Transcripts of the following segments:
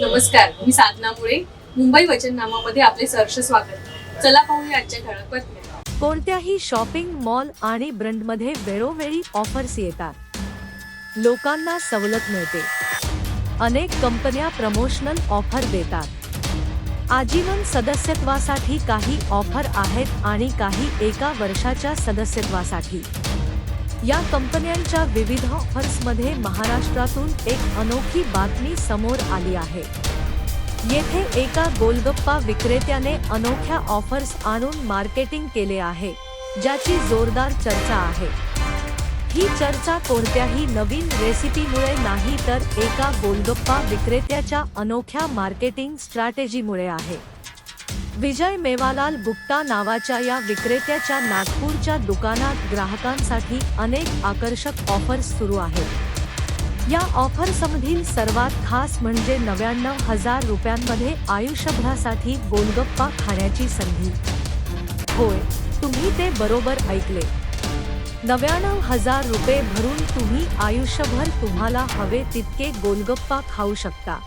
नमस्कार मी साधना मुळे. मुंबई वचननामामध्ये आपले सहर्ष स्वागत. चला पाहूया आजच्या ठळक बातम्या. कोणत्याही शॉपिंग मॉल आणि ब्रँडमध्ये वेळोवेळी ऑफर्स येतात. लोकांना सवलत मिळते. अनेक कंपन्या प्रमोशनल ऑफर देतात. आजीवन सदस्यत्वासाठी काही ऑफर आहेत आणि काही एका वर्षाच्या सदस्यत्वासाठी. या कंपन्यांच्या विविध ऑफर्समध्ये महाराष्ट्रातून एक अनोखी बातमी समोर आली आहे. येथे एका गोलगप्पा विक्रेत्याने अनोख्या ऑफर्स आणून मार्केटिंग केले आहे ज्याची जोरदार चर्चा आहे. ही चर्चा कोणत्याही नवीन रेसिपीमुळे नाही तर एका गोलगप्पा विक्रेत्याच्या अनोख्या मार्केटिंग स्ट्रॅटेजीमुळे आहे. विजय मेवालाल गुप्ता नावाच्या या विक्रेत्याच्या नागपूरच्या दुकानात ग्राहकांसाठी अनेक आकर्षक ऑफर्स सुरू आहेत. या ऑफर्समधील सर्वात खास म्हणजे नव्याण्णव हजार रुपयांमध्ये आयुष्यभरासाठी गोलगप्पा खाण्याची संधी. होय तुम्ही ते बरोबर ऐकले. नव्याण्णव हजार रुपये भरून तुम्ही आयुष्यभर तुम्हाला हवे तितके गोलगप्पा खाऊ शकता.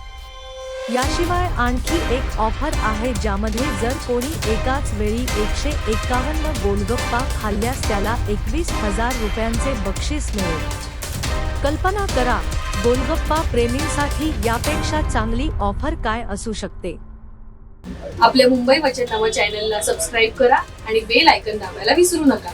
याशिवाय आणखी एक ऑफर आहे ज्यामध्ये जर कोणी एकाच वेळी एकशे एकावन्न गोलगप्पा खाल्ल्यास त्याला एकवीस हजार रुपयांचे बक्षीस मिळेल. कल्पना करा गोलगप्पा प्रेमींसाठी यापेक्षा चांगली ऑफर काय असू शकते? आपल्या मुंबई वचननामा चॅनलला सबस्क्राईब करा आणि बेल आयकन दाबायला विसरू नका.